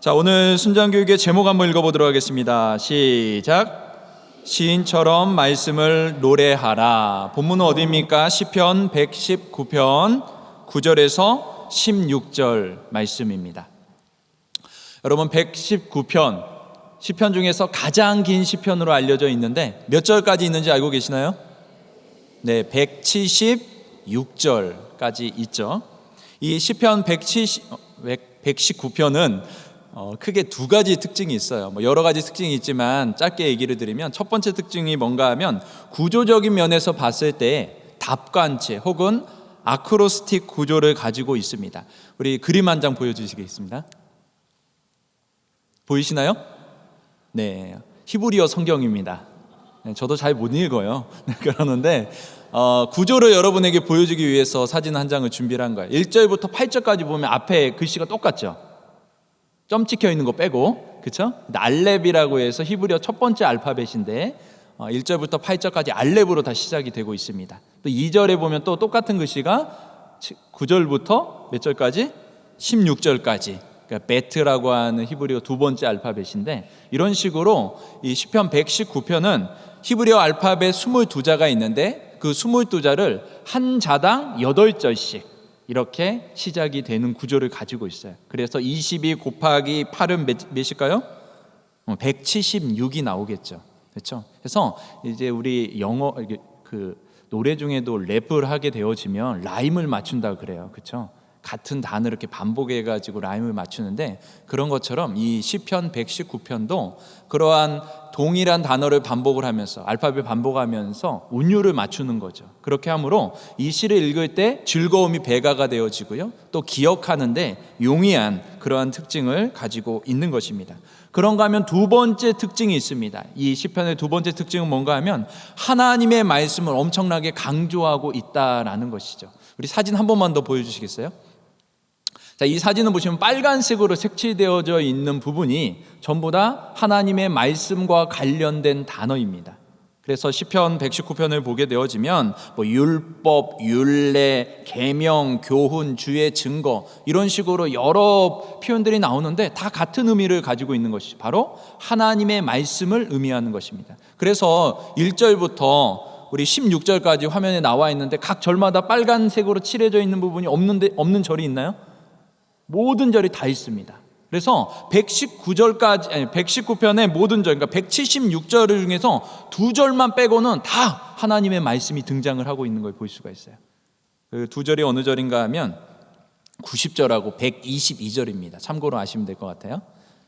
자, 오늘 순장교육의 제목 한번 읽어보도록 하겠습니다. 시작. 시인처럼 말씀을 노래하라. 본문은 어디입니까? 시편 119편 9절에서 16절 말씀입니다. 여러분 119편 시편 중에서 가장 긴 시편으로 알려져 있는데 몇 절까지 있는지 알고 계시나요? 네, 176절까지 있죠. 이 시편 170, 119편은 어, 크게 두 가지 특징이 있어요. 뭐 여러 가지 특징이 있지만 짧게 얘기를 드리면 첫 번째 특징이 뭔가 하면 구조적인 면에서 봤을 때 답관체 혹은 아크로스틱 구조를 가지고 있습니다. 우리 그림 한 장 보여주시겠습니다. 보이시나요? 네, 히브리어 성경입니다. 네, 저도 잘 못 읽어요. 네, 그러는데 어, 구조를 여러분에게 보여주기 위해서 사진 한 장을 준비를 한 거예요. 1절부터 8절까지 보면 앞에 글씨가 똑같죠. 점 찍혀 있는 거 빼고 그렇죠? 알렙이라고 해서 히브리어 첫 번째 알파벳인데 어, 1절부터 8절까지 알렙으로 다 시작이 되고 있습니다. 또 2절에 보면 또 똑같은 글씨가 9절부터 몇 절까지? 16절까지. 그러니까 베트라고 하는 히브리어 두 번째 알파벳인데 이런 식으로 이 시편 119편은 히브리어 알파벳 22자가 있는데 그 22자를 한 자당 8절씩 이렇게 시작이 되는 구조를 가지고 있어요. 그래서 22 곱하기 8은 몇, 몇일까요? 176이 나오겠죠. 그렇죠? 그래서 이제 우리 영어 그 노래 중에도 랩을 하게 되어지면 라임을 맞춘다 그래요. 그렇죠? 같은 단어를 이렇게 반복해 가지고 라임을 맞추는데 그런 것처럼 이 시편 119편도 그러한 동일한 단어를 반복을 하면서 알파벳 반복하면서 운율을 맞추는 거죠. 그렇게 함으로 이 시를 읽을 때 즐거움이 배가가 되어지고요. 또 기억하는데 용이한 그러한 특징을 가지고 있는 것입니다. 그런가 하면 두 번째 특징이 있습니다. 이 시편의 두 번째 특징은 뭔가 하면 하나님의 말씀을 엄청나게 강조하고 있다라는 것이죠. 우리 사진 한 번만 더 보여 주시겠어요? 자, 이 사진을 보시면 빨간색으로 색칠되어져 있는 부분이 전부 다 하나님의 말씀과 관련된 단어입니다. 그래서 시편 119편을 보게 되어지면 뭐 율법, 율례, 계명, 교훈, 주의 증거 이런 식으로 여러 표현들이 나오는데 다 같은 의미를 가지고 있는 것이 바로 하나님의 말씀을 의미하는 것입니다. 그래서 1절부터 우리 16절까지 화면에 나와 있는데 각 절마다 빨간색으로 칠해져 있는 부분이 없는데 없는 절이 있나요? 모든 절이 다 있습니다. 그래서 119절까지 아니 119편의 모든 절 그러니까 176절 중에서 두 절만 빼고는 다 하나님의 말씀이 등장을 하고 있는 걸 볼 수가 있어요. 그 두 절이 어느 절인가 하면 90절하고 122절입니다. 참고로 아시면 될 것 같아요.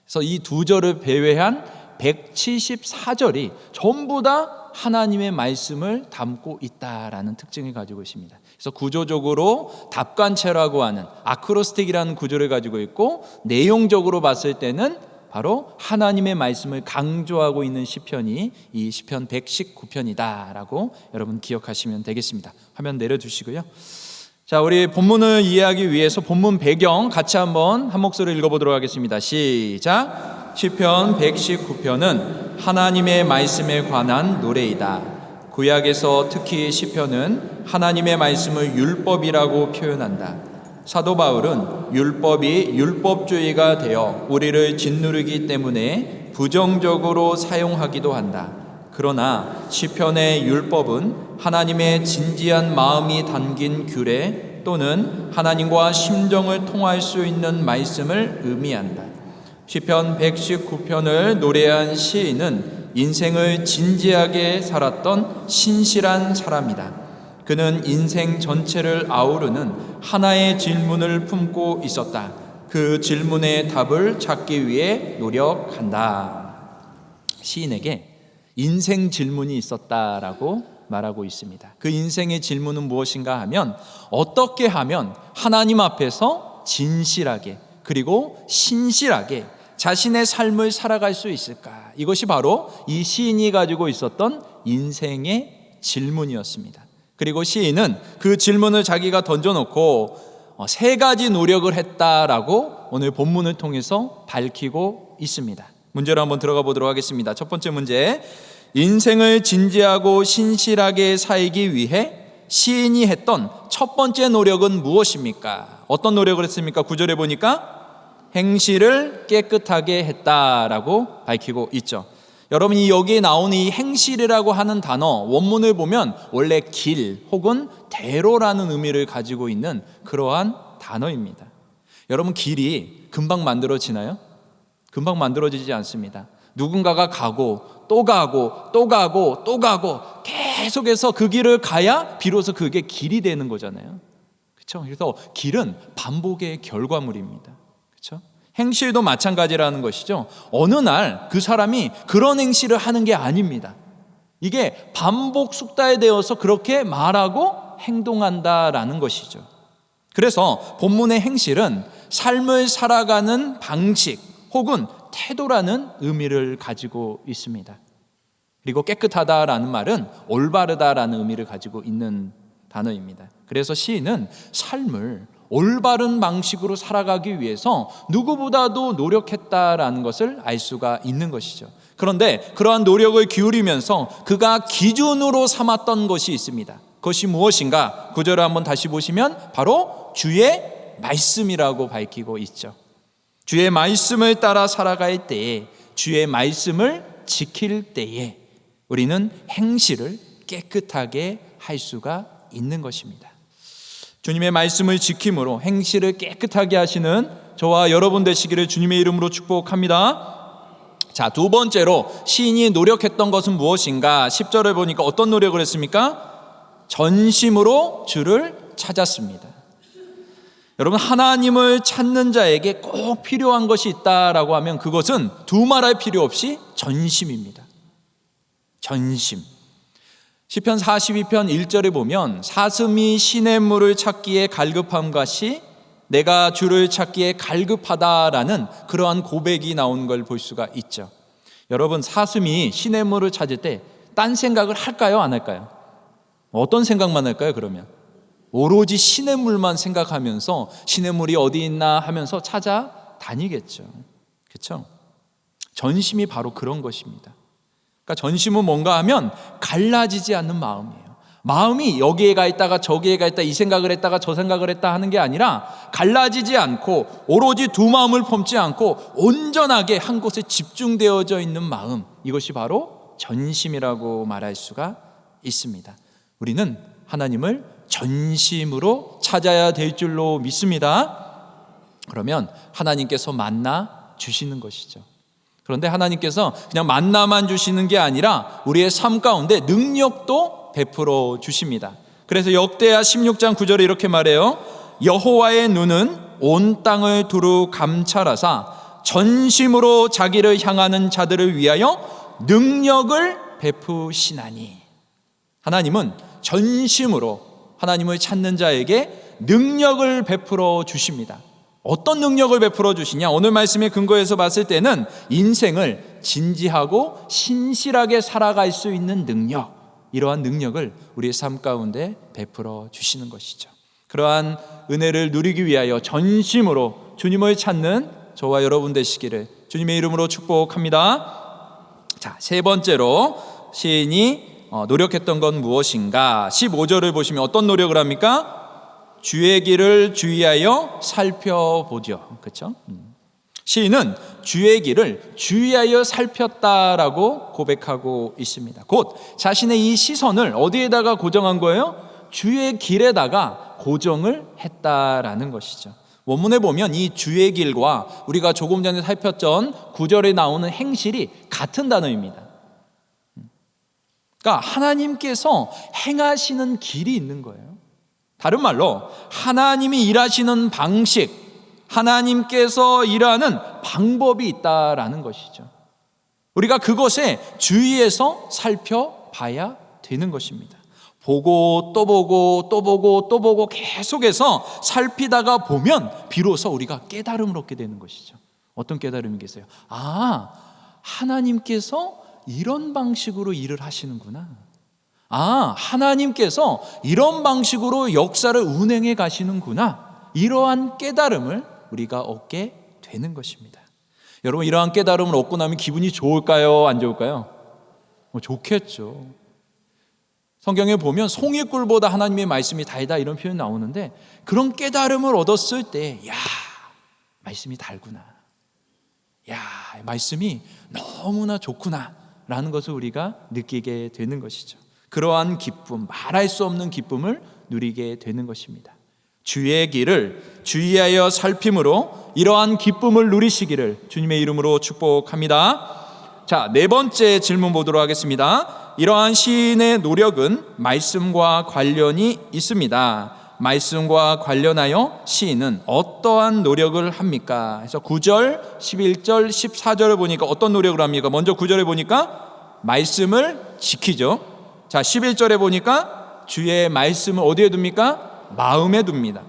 그래서 이 두 절을 배회한 174절이 전부 다 하나님의 말씀을 담고 있다라는 특징을 가지고 있습니다. 그래서 구조적으로 답관체라고 하는 아크로스틱이라는 구조를 가지고 있고 내용적으로 봤을 때는 바로 하나님의 말씀을 강조하고 있는 시편이 이 시편 119편이다라고 여러분 기억하시면 되겠습니다. 화면 내려 주시고요. 자, 우리 본문을 이해하기 위해서 본문 배경 같이 한번 한 목소리 읽어 보도록 하겠습니다. 시작. 시편 119편은 하나님의 말씀에 관한 노래이다. 구약에서 특히 시편은 하나님의 말씀을 율법이라고 표현한다. 사도 바울은 율법이 율법주의가 되어 우리를 짓누르기 때문에 부정적으로 사용하기도 한다. 그러나 시편의 율법은 하나님의 진지한 마음이 담긴 규례 또는 하나님과 심정을 통할 수 있는 말씀을 의미한다. 시편 119편을 노래한 시인은 인생을 진지하게 살았던 신실한 사람이다. 그는 인생 전체를 아우르는 하나의 질문을 품고 있었다. 그 질문의 답을 찾기 위해 노력한다. 시인에게 인생 질문이 있었다라고 말하고 있습니다. 그 인생의 질문은 무엇인가 하면 어떻게 하면 하나님 앞에서 진실하게 그리고 신실하게 자신의 삶을 살아갈 수 있을까? 이것이 바로 이 시인이 가지고 있었던 인생의 질문이었습니다. 그리고 시인은 그 질문을 자기가 던져놓고 어, 세 가지 노력을 했다라고 오늘 본문을 통해서 밝히고 있습니다. 문제로 한번 들어가 보도록 하겠습니다. 첫 번째 문제. 인생을 진지하고 신실하게 살기 위해 시인이 했던 첫 번째 노력은 무엇입니까? 어떤 노력을 했습니까? 구절에 보니까 행실을 깨끗하게 했다라고 밝히고 있죠. 여러분이 여기에 나오는 이 행실이라고 하는 단어 원문을 보면 원래 길 혹은 대로라는 의미를 가지고 있는 그러한 단어입니다. 여러분 길이 금방 만들어지나요? 금방 만들어지지 않습니다. 누군가가 가고 또 가고 또 가고 또 가고 계속해서 그 길을 가야 비로소 그게 길이 되는 거잖아요. 그렇죠? 그래서 길은 반복의 결과물입니다. 그렇죠? 행실도 마찬가지라는 것이죠. 어느 날 그 사람이 그런 행실을 하는 게 아닙니다. 이게 반복 숙다에 되어서 그렇게 말하고 행동한다라는 것이죠. 그래서 본문의 행실은 삶을 살아가는 방식 혹은 태도라는 의미를 가지고 있습니다. 그리고 깨끗하다라는 말은 올바르다라는 의미를 가지고 있는 단어입니다. 그래서 시인은 삶을 올바른 방식으로 살아가기 위해서 누구보다도 노력했다라는 것을 알 수가 있는 것이죠. 그런데 그러한 노력을 기울이면서 그가 기준으로 삼았던 것이 있습니다. 그것이 무엇인가? 구절을 한번 다시 보시면 바로 주의 말씀이라고 밝히고 있죠. 주의 말씀을 따라 살아갈 때에 주의 말씀을 지킬 때에 우리는 행실을 깨끗하게 할 수가 있는 것입니다. 주님의 말씀을 지킴으로 행실을 깨끗하게 하시는 저와 여러분 되시기를 주님의 이름으로 축복합니다. 자, 두 번째로 시인이 노력했던 것은 무엇인가? 10절을 보니까 어떤 노력을 했습니까? 전심으로 주를 찾았습니다. 여러분, 하나님을 찾는 자에게 꼭 필요한 것이 있다라고 하면 그것은 두 말할 필요 없이 전심입니다. 전심. 시편 42편 1절에 보면 사슴이 시냇물을 찾기에 갈급함 같이 내가 주를 찾기에 갈급하다라는 그러한 고백이 나온 걸 볼 수가 있죠. 여러분 사슴이 시냇물을 찾을 때 딴 생각을 할까요? 안 할까요? 어떤 생각만 할까요? 그러면 오로지 시냇물만 생각하면서 시냇물이 어디 있나 하면서 찾아 다니겠죠. 그렇죠? 전심이 바로 그런 것입니다. 그러니까 전심은 뭔가 하면 갈라지지 않는 마음이에요. 마음이 여기에 가 있다가 저기에 가 있다 이 생각을 했다가 저 생각을 했다 하는 게 아니라 갈라지지 않고 오로지 두 마음을 품지 않고 온전하게 한 곳에 집중되어져 있는 마음 이것이 바로 전심이라고 말할 수가 있습니다. 우리는 하나님을 전심으로 찾아야 될 줄로 믿습니다. 그러면 하나님께서 만나 주시는 것이죠. 그런데 하나님께서 그냥 만나만 주시는 게 아니라 우리의 삶 가운데 능력도 베풀어 주십니다. 그래서 역대하 16장 9절에 이렇게 말해요. 여호와의 눈은 온 땅을 두루 감찰하사 전심으로 자기를 향하는 자들을 위하여 능력을 베푸시나니. 하나님은 전심으로 하나님을 찾는 자에게 능력을 베풀어 주십니다. 어떤 능력을 베풀어 주시냐? 오늘 말씀의 근거에서 봤을 때는 인생을 진지하고 신실하게 살아갈 수 있는 능력, 이러한 능력을 우리의 삶 가운데 베풀어 주시는 것이죠. 그러한 은혜를 누리기 위하여 전심으로 주님을 찾는 저와 여러분 되시기를 주님의 이름으로 축복합니다. 자, 세 번째로 시인이 어, 노력했던 건 무엇인가? 15절을 보시면 어떤 노력을 합니까? 주의 길을 주의하여 살펴보죠. 그렇죠? 시인은 주의 길을 주의하여 살폈다라고 고백하고 있습니다. 곧 자신의 이 시선을 어디에다가 고정한 거예요? 주의 길에다가 고정을 했다라는 것이죠. 원문에 보면 이 주의 길과 우리가 조금 전에 살폈던 구절에 나오는 행실이 같은 단어입니다. 그러니까 하나님께서 행하시는 길이 있는 거예요. 다른 말로 하나님이 일하시는 방식, 하나님께서 일하는 방법이 있다라는 것이죠. 우리가 그것에 주의해서 살펴봐야 되는 것입니다. 보고 또 보고 또 보고 또 보고 계속해서 살피다가 보면 비로소 우리가 깨달음을 얻게 되는 것이죠. 어떤 깨달음이겠어요? 아, 하나님께서 이런 방식으로 일을 하시는구나. 아, 하나님께서 이런 방식으로 역사를 운행해 가시는구나. 이러한 깨달음을 우리가 얻게 되는 것입니다. 여러분, 이러한 깨달음을 얻고 나면 기분이 좋을까요? 안 좋을까요? 뭐 좋겠죠. 성경에 보면 송이꿀보다 하나님의 말씀이 달다 이런 표현 나오는데 그런 깨달음을 얻었을 때, 야, 말씀이 달구나. 야, 말씀이 너무나 좋구나. 라는 것을 우리가 느끼게 되는 것이죠. 그러한 기쁨, 말할 수 없는 기쁨을 누리게 되는 것입니다. 주의 길을 주의하여 살핌으로 이러한 기쁨을 누리시기를 주님의 이름으로 축복합니다. 자, 네 번째 질문 보도록 하겠습니다. 이러한 시인의 노력은 말씀과 관련이 있습니다. 말씀과 관련하여 시인은 어떠한 노력을 합니까? 그래서 9절, 11절, 14절을 보니까 어떤 노력을 합니까? 먼저 9절에 보니까 말씀을 지키죠. 자, 11절에 보니까 주의 말씀을 어디에 둡니까? 마음에 둡니다.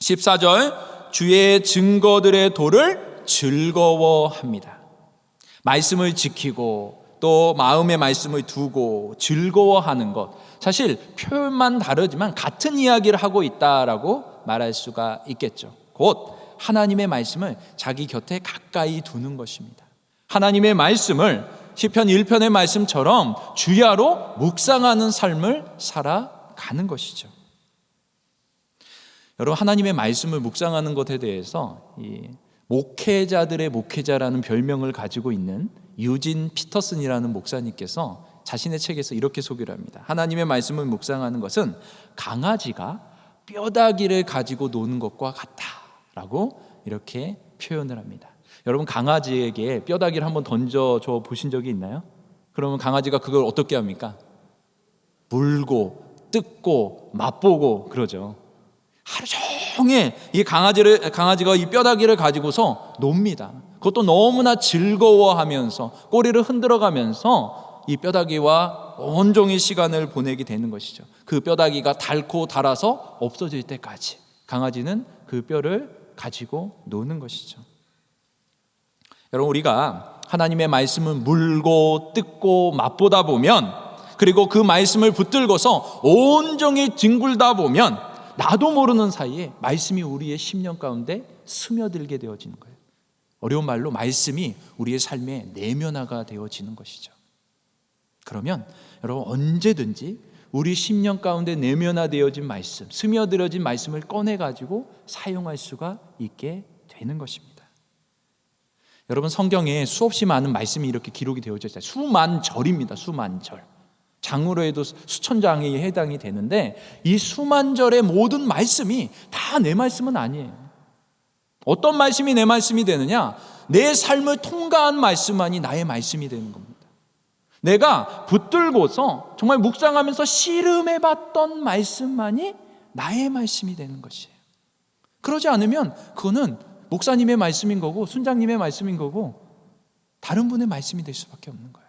14절 주의 증거들의 도를 즐거워합니다. 말씀을 지키고 또 마음의 말씀을 두고 즐거워하는 것. 사실 표현만 다르지만 같은 이야기를 하고 있다라고 말할 수가 있겠죠. 곧 하나님의 말씀을 자기 곁에 가까이 두는 것입니다. 하나님의 말씀을 시편 1편의 말씀처럼 주야로 묵상하는 삶을 살아가는 것이죠. 여러분 하나님의 말씀을 묵상하는 것에 대해서 이 목회자들의 목회자라는 별명을 가지고 있는 유진 피터슨이라는 목사님께서 자신의 책에서 이렇게 소개를 합니다. 하나님의 말씀을 묵상하는 것은 강아지가 뼈다귀를 가지고 노는 것과 같다라고 이렇게 표현을 합니다. 여러분 강아지에게 뼈다귀를 한번 던져 줘 보신 적이 있나요? 그러면 강아지가 그걸 어떻게 합니까? 물고 뜯고 맛보고 그러죠. 하루 종일 이 강아지를 강아지가 이 뼈다귀를 가지고서 놉니다. 그것도 너무나 즐거워하면서 꼬리를 흔들어가면서 이 뼈다귀와 온종일 시간을 보내게 되는 것이죠. 그 뼈다귀가 닳고 닳아서 없어질 때까지 강아지는 그 뼈를 가지고 노는 것이죠. 여러분 우리가 하나님의 말씀을 물고 뜯고 맛보다 보면 그리고 그 말씀을 붙들고서 온종일 뒹굴다 보면 나도 모르는 사이에 말씀이 우리의 심령 가운데 스며들게 되어지는 거예요. 어려운 말로 말씀이 우리의 삶의 내면화가 되어지는 것이죠. 그러면 여러분 언제든지 우리 심령 가운데 내면화되어진 말씀, 스며들어진 말씀을 꺼내 가지고 사용할 수가 있게 되는 것입니다. 여러분 성경에 수없이 많은 말씀이 이렇게 기록이 되어져 있어요. 수만 절입니다. 수만 절. 장으로 해도 수천 장이 해당이 되는데 이 수만 절의 모든 말씀이 다 내 말씀은 아니에요. 어떤 말씀이 내 말씀이 되느냐? 내 삶을 통과한 말씀만이 나의 말씀이 되는 겁니다. 내가 붙들고서 정말 묵상하면서 씨름해 봤던 말씀만이 나의 말씀이 되는 것이에요. 그러지 않으면 그거는 목사님의 말씀인 거고 순장님의 말씀인 거고 다른 분의 말씀이 될 수밖에 없는 거예요.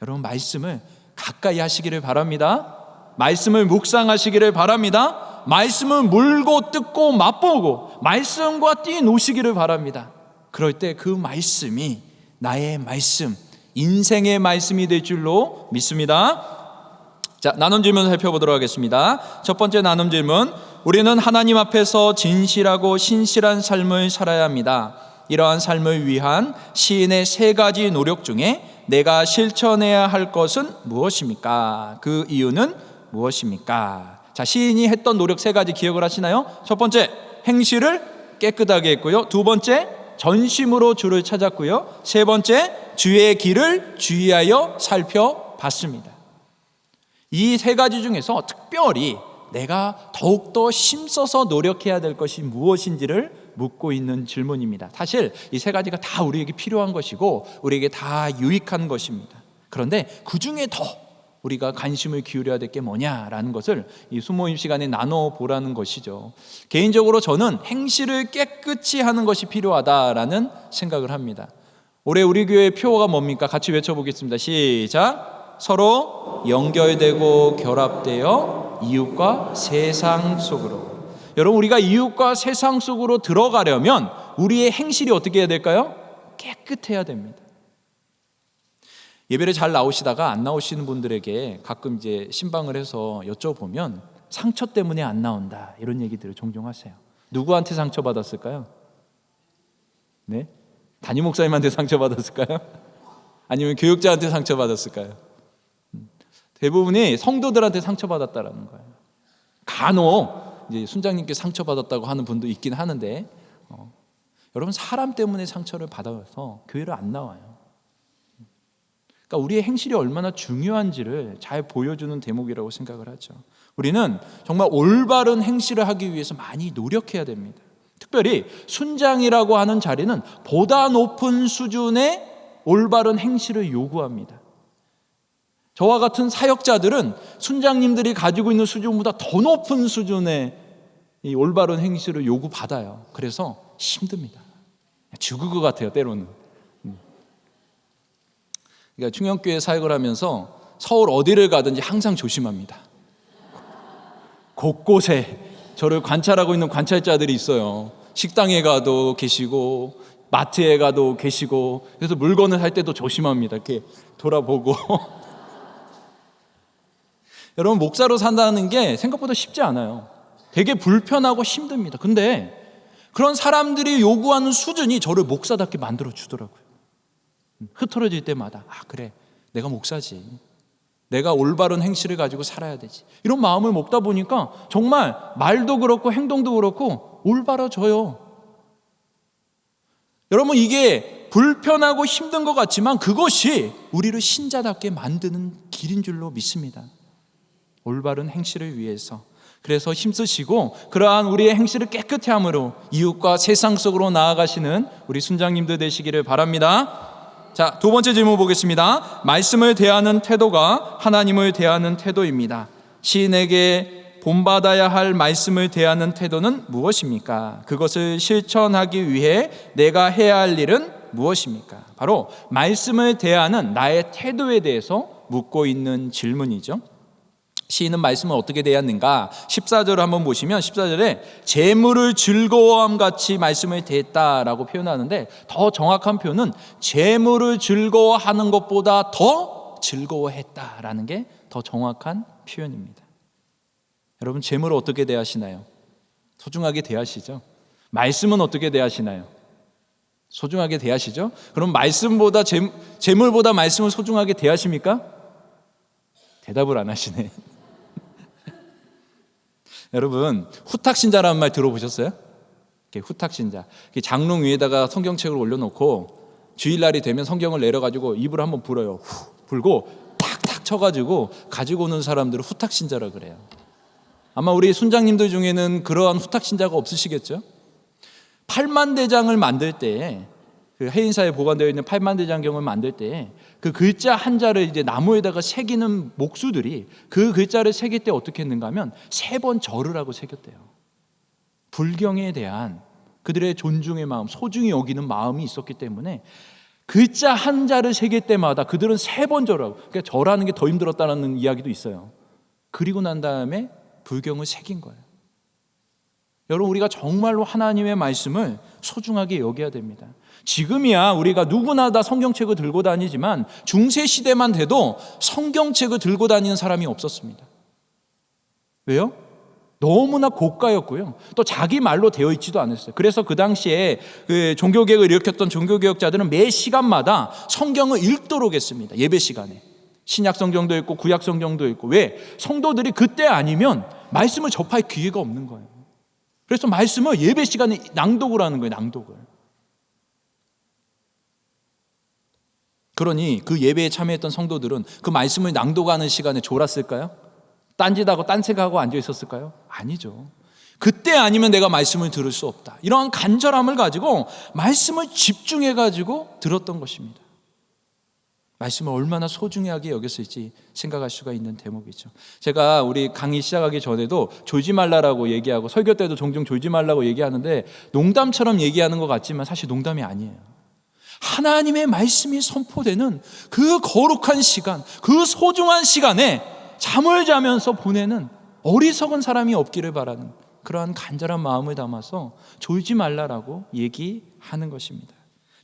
여러분 말씀을 가까이 하시기를 바랍니다. 말씀을 묵상하시기를 바랍니다. 말씀을 물고 뜯고 맛보고 말씀과 뛰노시기를 바랍니다. 그럴 때 그 말씀이 나의 말씀, 인생의 말씀이 될 줄로 믿습니다. 자, 나눔 질문 살펴보도록 하겠습니다. 첫 번째 나눔 질문. 우리는 하나님 앞에서 진실하고 신실한 삶을 살아야 합니다. 이러한 삶을 위한 시인의 세 가지 노력 중에 내가 실천해야 할 것은 무엇입니까? 그 이유는 무엇입니까? 자, 시인이 했던 노력 세 가지 기억을 하시나요? 첫 번째, 행실을 깨끗하게 했고요. 두 번째, 전심으로 주를 찾았고요. 세 번째, 주의 길을 주의하여 살펴봤습니다. 이 세 가지 중에서 특별히 내가 더욱더 힘써서 노력해야 될 것이 무엇인지를 묻고 있는 질문입니다. 사실 이 세 가지가 다 우리에게 필요한 것이고 우리에게 다 유익한 것입니다. 그런데 그 중에 더 우리가 관심을 기울여야 될 게 뭐냐라는 것을 이 수모임 시간에 나눠 보라는 것이죠. 개인적으로 저는 행실을 깨끗이 하는 것이 필요하다라는 생각을 합니다. 올해 우리 교회 표어가 뭡니까? 같이 외쳐보겠습니다. 시작. 서로 연결되고 결합되어 이웃과 세상 속으로 여러분 우리가 이웃과 세상 속으로 들어가려면 우리의 행실이 어떻게 해야 될까요? 깨끗해야 됩니다. 예배를 잘 나오시다가 안 나오시는 분들에게 가끔 이제 신방을 해서 여쭤보면 상처 때문에 안 나온다 이런 얘기들을 종종 하세요. 누구한테 상처 받았을까요? 네? 담임 목사님한테 상처 받았을까요? 아니면 교육자한테 상처 받았을까요? 음, 대부분이 성도들한테 상처 받았다라는 거예요. 간혹 이제 순장님께 상처받았다고 하는 분도 있긴 하는데 어. 여러분 사람 때문에 상처를 받아서 교회를 안 나와요. 그러니까 우리의 행실이 얼마나 중요한지를 잘 보여주는 대목이라고 생각을 하죠. 우리는 정말 올바른 행실을 하기 위해서 많이 노력해야 됩니다. 특별히 순장이라고 하는 자리는 보다 높은 수준의 올바른 행실을 요구합니다. 저와 같은 사역자들은 순장님들이 가지고 있는 수준보다 더 높은 수준의 이 올바른 행실을 요구받아요. 그래서 힘듭니다. 죽을 것 같아요, 때로는. 음. 그러니까 충영교회 사역을 하면서 서울 어디를 가든지 항상 조심합니다. 곳곳에 저를 관찰하고 있는 관찰자들이 있어요. 식당에 가도 계시고 마트에 가도 계시고 그래서 물건을 살 때도 조심합니다. 이렇게 돌아보고 여러분 목사로 산다는 게 생각보다 쉽지 않아요. 되게 불편하고 힘듭니다. 근데 그런 사람들이 요구하는 수준이 저를 목사답게 만들어 주더라고요. 흐트러질 때마다 아 그래 내가 목사지. 내가 올바른 행실을 가지고 살아야 되지. 이런 마음을 먹다 보니까 정말 말도 그렇고 행동도 그렇고 올바라져요. 여러분 이게 불편하고 힘든 것 같지만 그것이 우리를 신자답게 만드는 길인 줄로 믿습니다. 올바른 행실을 위해서. 그래서 힘쓰시고 그러한 우리의 행실을 깨끗해 함으로 이웃과 세상 속으로 나아가시는 우리 순장님들 되시기를 바랍니다. 자, 두 번째 질문 보겠습니다. 말씀을 대하는 태도가 하나님을 대하는 태도입니다. 시인에게 본받아야 할 말씀을 대하는 태도는 무엇입니까? 그것을 실천하기 위해 내가 해야 할 일은 무엇입니까? 바로 말씀을 대하는 나의 태도에 대해서 묻고 있는 질문이죠. 시인은 말씀을 어떻게 대했는가? 14절을 한번 보시면 14절에 재물을 즐거워함 같이 말씀을 대했다라고 표현하는데 더 정확한 표현은 재물을 즐거워하는 것보다 더 즐거워했다라는 게 더 정확한 표현입니다. 여러분 재물을 어떻게 대하시나요? 소중하게 대하시죠? 말씀은 어떻게 대하시나요? 소중하게 대하시죠? 그럼 말씀보다 재, 재물보다 말씀을 소중하게 대하십니까? 대답을 안 하시네. 여러분 후탁 신자라는 말 들어보셨어요? 후탁 신자. 장롱 위에다가 성경책을 올려놓고 주일날이 되면 성경을 내려가지고 입을 한번 불어요. 후, 불고 탁탁 쳐가지고 가지고 오는 사람들을 후탁 신자라 그래요. 아마 우리 순장님들 중에는 그러한 후탁 신자가 없으시겠죠? 팔만 대장을 만들 때 그 해인사에 보관되어 있는 팔만대장경을 만들 때 그 글자 한자를 이제 나무에다가 새기는 목수들이 그 글자를 새길 때 어떻게 했는가 하면 세 번 절을 하고 새겼대요. 불경에 대한 그들의 존중의 마음, 소중히 여기는 마음이 있었기 때문에 글자 한자를 새길 때마다 그들은 세 번 절하고 그러니까 절하는 게 더 힘들었다는 이야기도 있어요. 그리고 난 다음에 불경을 새긴 거예요. 여러분 우리가 정말로 하나님의 말씀을 소중하게 여겨야 됩니다. 지금이야 우리가 누구나 다 성경책을 들고 다니지만 중세 시대만 돼도 성경책을 들고 다니는 사람이 없었습니다. 왜요? 너무나 고가였고요. 또 자기 말로 되어 있지도 않았어요. 그래서 그 당시에 그 종교개혁을 일으켰던 종교개혁자들은 매 시간마다 성경을 읽도록 했습니다. 예배 시간에. 신약 성경도 있고 구약 성경도 있고 왜? 성도들이 그때 아니면 말씀을 접할 기회가 없는 거예요. 그래서 말씀을 예배 시간에 낭독을 하는 거예요. 낭독을. 그러니 그 예배에 참여했던 성도들은 그 말씀을 낭독하는 시간에 졸았을까요? 딴짓하고 딴색하고 앉아 있었을까요? 아니죠. 그때 아니면 내가 말씀을 들을 수 없다. 이러한 간절함을 가지고 말씀을 집중해 가지고 들었던 것입니다. 말씀을 얼마나 소중하게 여겼을지 생각할 수가 있는 대목이죠. 제가 우리 강의 시작하기 전에도 졸지 말라라고 얘기하고 설교 때도 종종 졸지 말라고 얘기하는데 농담처럼 얘기하는 것 같지만 사실 농담이 아니에요. 하나님의 말씀이 선포되는 그 거룩한 시간, 그 소중한 시간에 잠을 자면서 보내는 어리석은 사람이 없기를 바라는 그러한 간절한 마음을 담아서 졸지 말라라고 얘기하는 것입니다.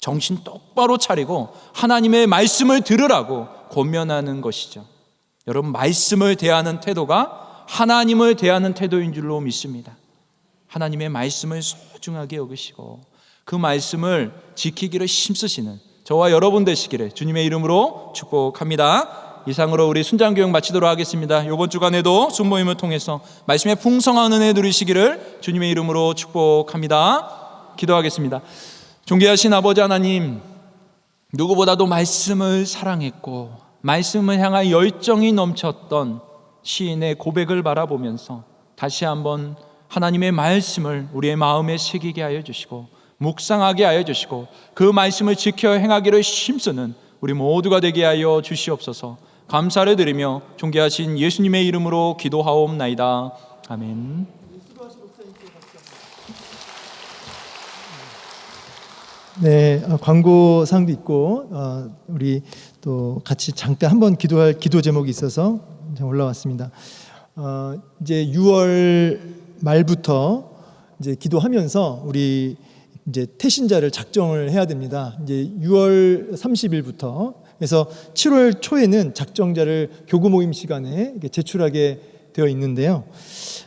정신 똑바로 차리고 하나님의 말씀을 들으라고 권면하는 것이죠. 여러분, 말씀을 대하는 태도가 하나님을 대하는 태도인 줄로 믿습니다. 하나님의 말씀을 소중하게 여기시고 그 말씀을 지키기를 힘쓰시는 저와 여러분 되시기를 주님의 이름으로 축복합니다. 이상으로 우리 순장 교육 마치도록 하겠습니다. 이번 주간에도 순모임을 통해서 말씀의 풍성한 은혜 누리시기를 주님의 이름으로 축복합니다. 기도하겠습니다. 존귀하신 아버지 하나님, 누구보다도 말씀을 사랑했고 말씀을 향한 열정이 넘쳤던 시인의 고백을 바라보면서 다시 한번 하나님의 말씀을 우리의 마음에 새기게 하여 주시고 묵상하게 하여 주시고 그 말씀을 지켜 행하기를 힘쓰는 우리 모두가 되게 하여 주시옵소서. 감사를 드리며 존귀하신 예수님의 이름으로 기도하옵나이다. 아멘. 네, 어, 광고상도 있고 어, 우리 또 같이 잠깐 한번 기도할 기도 제목이 있어서 올라왔습니다. 어, 이제 6월 말부터 이제 기도하면서 우리 이제 태신자를 작정을 해야 됩니다. 이제 6월 30일부터 그래서 7월 초에는 작정자를 교구 모임 시간에 제출하게 되어 있는데요.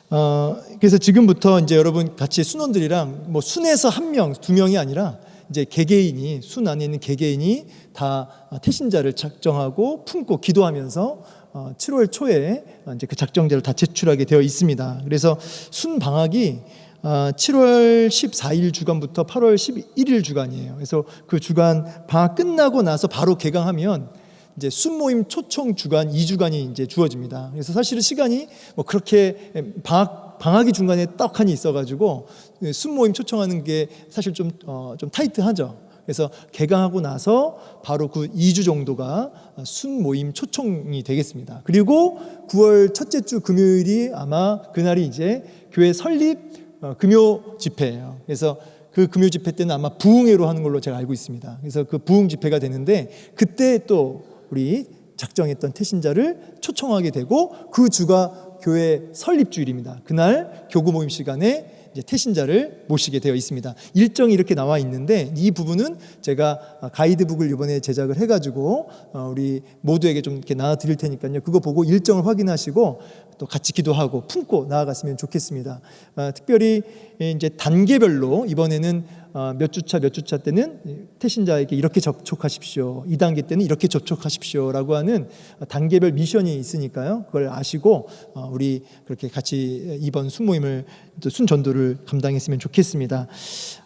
어, 그래서 지금부터 이제 여러분 같이 순원들이랑 뭐 순에서 한 명, 두 명이 아니라 이제 개개인이 순 안에 있는 개개인이 다 태신자를 작정하고 품고 기도하면서 어, 7월 초에 이제 그 작정자를 다 제출하게 되어 있습니다. 그래서 순 방학이 어, 7월 14일 주간부터 8월 11일 주간이에요. 그래서 그 주간 방학 끝나고 나서 바로 개강하면 이제 순모임 초청 주간 2주간이 이제 주어집니다. 그래서 사실은 시간이 뭐 그렇게 방학 방학이 중간에 떡하니 있어가지고 순모임 초청하는 게 사실 좀 어, 좀 타이트하죠. 그래서 개강하고 나서 바로 그 2주 정도가 순모임 초청이 되겠습니다. 그리고 9월 첫째 주 금요일이 아마 그날이 이제 교회 설립 어, 금요 집회예요. 그래서 그 금요 집회 때는 아마 부흥회로 하는 걸로 제가 알고 있습니다. 그래서 그 부흥 집회가 되는데 그때 또 우리 작정했던 태신자를 초청하게 되고 그 주가 교회 설립 주일입니다. 그날 교구 모임 시간에 태신자를 모시게 되어 있습니다. 일정이 이렇게 나와 있는데 이 부분은 제가 가이드북을 이번에 제작을 해가지고 어, 우리 모두에게 좀 이렇게 나눠 드릴 테니까요. 그거 보고 일정을 확인하시고 또 같이 기도하고 품고 나아갔으면 좋겠습니다. 어, 특별히 이제 단계별로 이번에는 어, 몇 주차 몇 주차 때는 태신자에게 이렇게 접촉하십시오. 2단계 때는 이렇게 접촉하십시오라고 하는 단계별 미션이 있으니까요. 그걸 아시고 어, 우리 그렇게 같이 이번 순모임을 순전도를 감당했으면 좋겠습니다.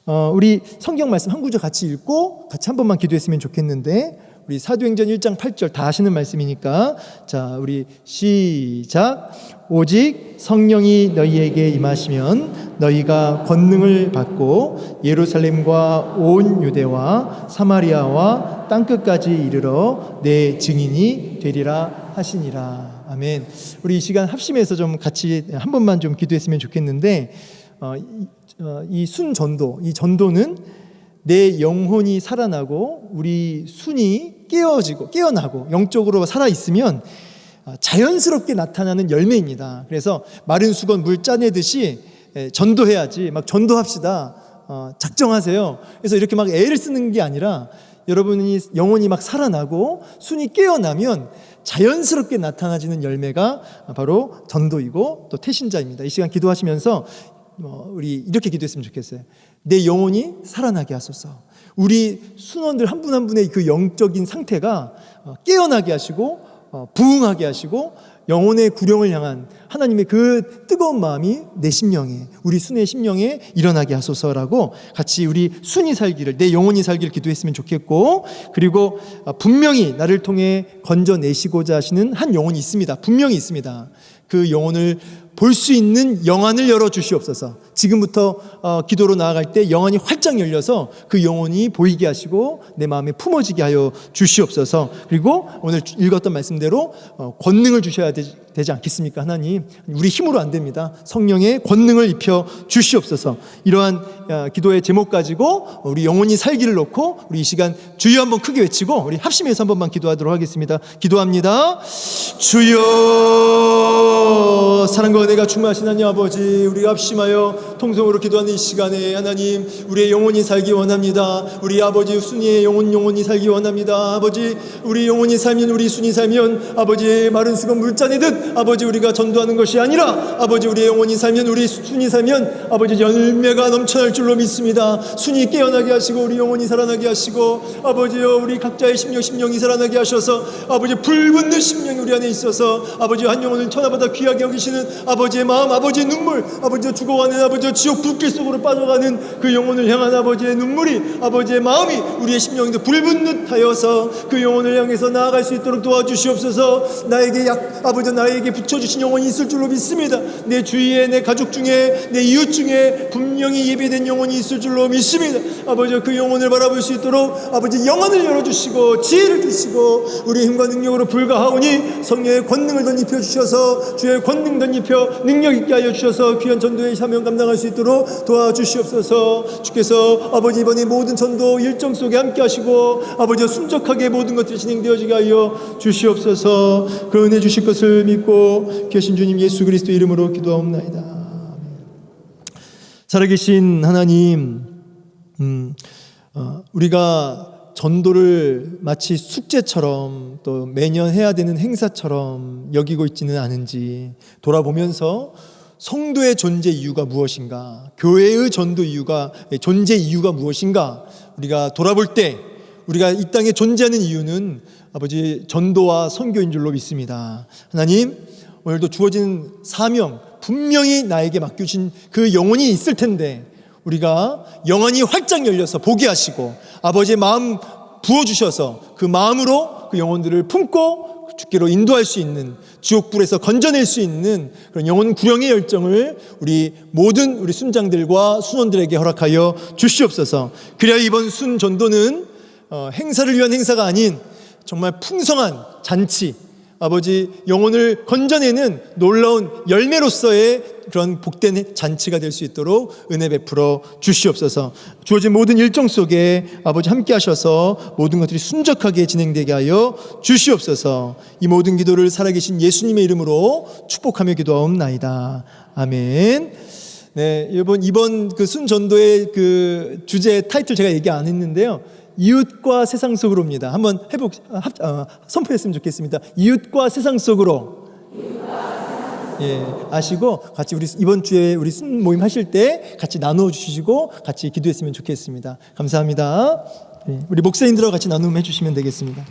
어, 우리 성경 말씀 한 구절 같이 읽고 같이 한 번만 기도했으면 좋겠는데 우리 사도행전 1장 8절 다 하시는 말씀이니까. 자 우리 시작. 오직 성령이 너희에게 임하시면 너희가 권능을 받고 예루살렘과 온 유대와 사마리아와 땅 끝까지 이르러 내 증인이 되리라 하시니라. 아멘. 우리 이 시간 합심해서 좀 같이 한 번만 좀 기도했으면 좋겠는데 어, 어, 이 순전도 이 전도는 내 영혼이 살아나고 우리 순이 깨어지고 깨어나고 영적으로 살아 있으면 자연스럽게 나타나는 열매입니다. 그래서 마른 수건 물 짜내듯이 전도해야지 막 전도합시다. 어, 작정하세요. 그래서 이렇게 막 애를 쓰는 게 아니라 여러분이 영혼이 막 살아나고 순이 깨어나면 자연스럽게 나타나지는 열매가 바로 전도이고 또 태신자입니다. 이 시간 기도하시면서 뭐 우리 이렇게 기도했으면 좋겠어요. 내 영혼이 살아나게 하소서. 우리 순원들 한 분 한 분의 그 영적인 상태가 깨어나게 하시고 부흥하게 하시고 영혼의 구령을 향한 하나님의 그 뜨거운 마음이 내 심령에 우리 순의 심령에 일어나게 하소서라고 같이 우리 순이 살기를 내 영혼이 살기를 기도했으면 좋겠고 그리고 분명히 나를 통해 건져내시고자 하시는 한 영혼이 있습니다. 분명히 있습니다. 그 영혼을 볼 수 있는 영안을 열어 주시옵소서. 지금부터 어, 기도로 나아갈 때 영안이 활짝 열려서 그 영혼이 보이게 하시고 내 마음에 품어지게 하여 주시옵소서. 그리고 오늘 읽었던 말씀대로 어, 권능을 주셔야 되지, 되지 않겠습니까, 하나님? 우리 힘으로 안 됩니다. 성령의 권능을 입혀 주시옵소서. 이러한 어, 기도의 제목 가지고 우리 영혼이 살기를 놓고 우리 이 시간 주여 한번 크게 외치고 우리 합심해서 한 번만 기도하도록 하겠습니다. 기도합니다. 주여 사랑과 은혜가 충만하신 하나님 아버지 우리가 합심하여 통성으로 기도하는 이 시간에 하나님 우리의 영혼이 살기 원합니다. 우리 아버지 순이의 영혼 영혼이 살기 원합니다. 아버지 우리 영혼이 살면 우리 순이 살면 아버지 마른 수건 물잔이듯 아버지 우리가 전도하는 것이 아니라 아버지 우리의 영혼이 살면 우리 순이 살면 아버지 열매가 넘쳐날 줄로 믿습니다. 순이 깨어나게 하시고 우리 영혼이 살아나게 하시고 아버지여 우리 각자의 심령 심령이 살아나게 하셔서 아버지 불붙는 심령이 우리 안에 있어서 아버지 한 영혼을 천하보다 귀하게 여기시는 아버지의 마음 아버지의 눈물 아버지의 죽어가는 아버지 아버지 지옥 불길 속으로 빠져가는 그 영혼을 향한 아버지의 눈물이 아버지의 마음이 우리의 심령에도 불붙는 하여서 그 영혼을 향해서 나아갈 수 있도록 도와주시옵소서 나에게 약 아버지 나 에게 붙여주신 영혼이 있을 줄로 믿습니다. 내 주위에 내 가족 중에 내 이웃 중에 분명히 예배된 영혼이 있을 줄로 믿습니다. 아버지 그 영혼을 바라볼 수 있도록 아버지 영혼을 열어주시고 지혜를 주시고 우리 힘과 능력으로 불가하오니 성령의 권능을 덧입혀 주셔서 주의 권능 덧입혀 능력 있게 하여 주셔서 귀한 전도의 사명 감당할 수 있도록 도와주시옵소서. 주께서 아버지 이번에 모든 전도 일정 속에 함께 하시고 아버지 순적하게 모든 것들이 진행되어지게 하여 주시옵소서. 그 은혜 주실 것을 믿고 계신 주님 예수 그리스도 이름으로 기도하옵나이다 살아계신 하나님 음, 어, 우리가 전도를 마치 숙제처럼 또 매년 해야 되는 행사처럼 여기고 있지는 않은지 돌아보면서 성도의 존재 이유가 무엇인가? 교회의 전도 이유가 존재 이유가 무엇인가? 우리가 돌아볼 때 우리가 이 땅에 존재하는 이유는 아버지 전도와 선교인 줄로 믿습니다. 하나님 오늘도 주어진 사명 분명히 나에게 맡겨주신 그 영혼이 있을 텐데 우리가 영혼이 활짝 열려서 보게 하시고 아버지의 마음 부어주셔서 그 마음으로 그 영혼들을 품고 주께로 인도할 수 있는 지옥불에서 건져낼 수 있는 그런 영혼 구령의 열정을 우리 모든 우리 순장들과 순원들에게 허락하여 주시옵소서. 그래야 이번 순 전도는 어, 행사를 위한 행사가 아닌 정말 풍성한 잔치, 아버지 영혼을 건져내는 놀라운 열매로서의 그런 복된 잔치가 될 수 있도록 은혜 베풀어 주시옵소서. 주어진 모든 일정 속에 아버지 함께 하셔서 모든 것들이 순적하게 진행되게 하여 주시옵소서. 이 모든 기도를 살아계신 예수님의 이름으로 축복하며 기도하옵나이다. 아멘. 네, 이번 이번 그 순전도의 그 주제 타이틀 제가 얘기 안 했는데요. 이웃과 세상 속으로입니다. 한번 해보 합, 어, 선포했으면 좋겠습니다. 이웃과 세상 속으로. 예, 아시고 같이 우리 이번 주에 우리 순 모임 하실 때 같이 나누어 주시고 같이 기도했으면 좋겠습니다. 감사합니다. 예, 우리 목사님들하고 같이 나눔해 주시면 되겠습니다.